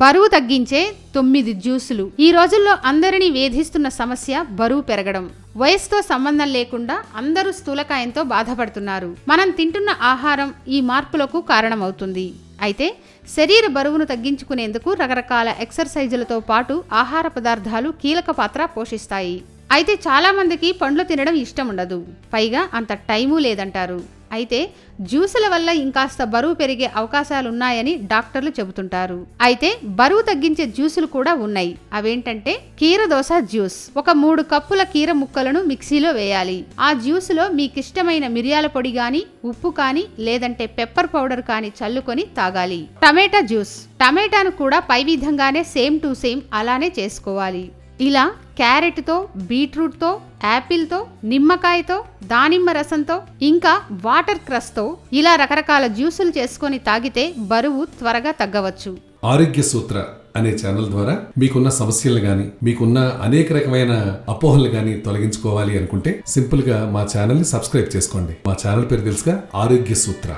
బరువు తగ్గించే తొమ్మిది జ్యూసులు. ఈ రోజుల్లో అందరినీ వేధిస్తున్న సమస్య బరువు పెరగడం. వయసుతో సంబంధం లేకుండా అందరూ స్థూలకాయంతో బాధపడుతున్నారు. మనం తింటున్న ఆహారం ఈ మార్పులకు కారణమవుతుంది. అయితే శరీర బరువును తగ్గించుకునేందుకు రకరకాల ఎక్సర్సైజులతో పాటు ఆహార పదార్థాలు కీలక పాత్ర పోషిస్తాయి. అయితే చాలామందికి పండ్లు తినడం ఇష్టం ఉండదు పైగా అంత టైము లేదంటారు. అయితే జ్యూసుల వల్ల ఇంకాస్త బరువు పెరిగే అవకాశాలున్నాయని డాక్టర్లు చెబుతుంటారు. అయితే బరువు తగ్గించే జ్యూసులు కూడా ఉన్నాయి. అవేంటంటే కీరదోస జ్యూస్. ఒక మూడు కప్పుల కీర ముక్కలను మిక్సీలో వేయాలి. ఆ జ్యూసులో మీకిష్టమైన మిరియాల పొడి గాని ఉప్పు కానీ లేదంటే పెప్పర్ పౌడర్ కానీ చల్లుకొని తాగాలి. టమాటా జ్యూస్. టమాటాను కూడా పై విధంగానే సేమ్ టు సేమ్ అలానే చేసుకోవాలి. ఇలా క్యారెట్తో బీట్రూట్తో యాపిల్తో నిమ్మకాయతో దానిమ్మ రసంతో ఇంకా వాటర్ క్రస్తో ఇలా రకరకాల జ్యూసులు చేసుకొని తాగితే బరువు త్వరగా తగ్గవచ్చు. ఆరోగ్య సూత్ర అనే ఛానల్ ద్వారా మీకున్న సమస్యలు గాని మీకున్న అనేక రకమైన అపోహలు గాని తొలగించుకోవాలి అనుకుంటే సింపుల్గా మా ఛానల్ని సబ్స్క్రైబ్ చేసుకోండి. మా ఛానల్ పేరు తెలుసుగా ఆరోగ్య సూత్ర.